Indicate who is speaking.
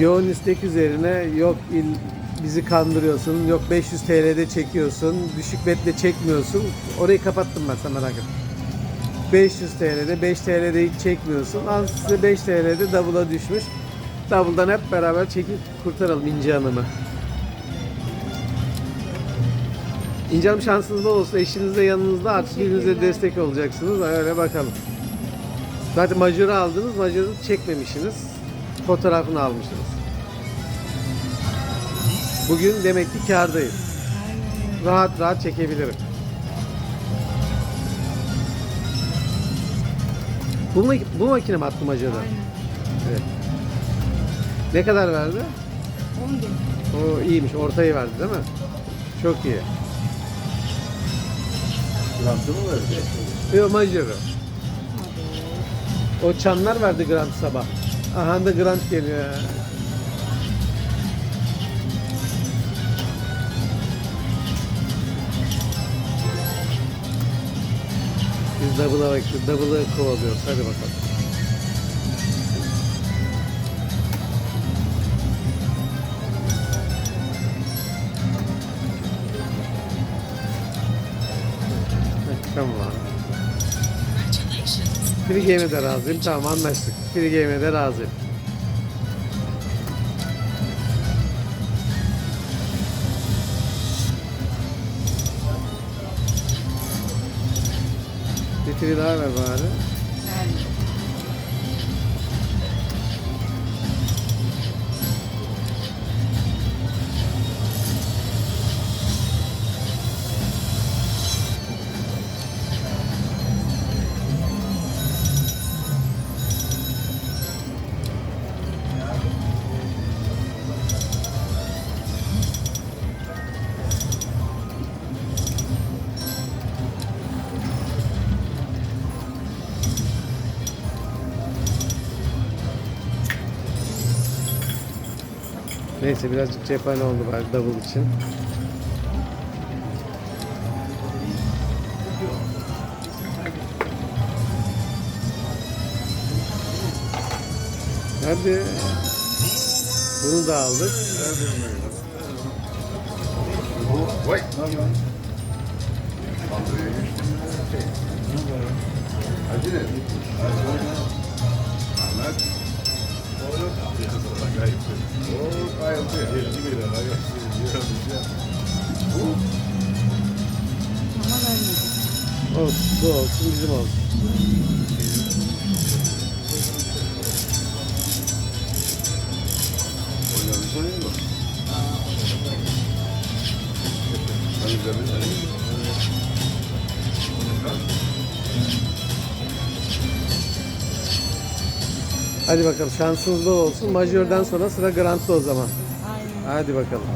Speaker 1: Yoğun istek üzerine yok il, bizi kandırıyorsun, yok 500 TL'de çekiyorsun, düşük betle çekmiyorsun. Orayı kapattım ben sen merak etme. 500 TL'de, 5 TL'de hiç çekmiyorsun. Al size 5 TL'de double'a düşmüş. Double'dan hep beraber çekip kurtaralım İnci Hanım'ı. İnci Hanım şansınız bol olsun. Eşiniz de yanınızda artık birbirinize destek olacaksınız. Öyle bakalım. Zaten majörü aldınız, majörü çekmemişsiniz. Fotoğrafını almışsınız. Bugün demek ki kârdayız. Rahat rahat çekebilirim. Bu, mak- bu makine mi attı majörü? Evet. Ne kadar verdi?
Speaker 2: 10 bin.
Speaker 1: O iyiymiş. Ortayı verdi değil mi? Çok iyi.
Speaker 3: Grantı mı verdi?
Speaker 1: Yok majörü. O çanlar verdi grant sabah. Aha da grant geliyor. ya. Biz double'a bak, double'ı kovalıyoruz. Hadi bakalım. Tamam. Free game'e de razıyım. Tamam anlaştık. Free game'e de razıyım. Bir free daha ver bari. Neyse birazcık cephane oldu bari double için. Hadi. Bunu da aldık.
Speaker 3: Vay. Hacı ne?
Speaker 2: Ama vermedim.
Speaker 1: Olsun, bu olsun, bizim olsun. Hadi bakalım şansınız olsun. Majörden sonra sıra Grant'ta o zaman. Hadi bakalım.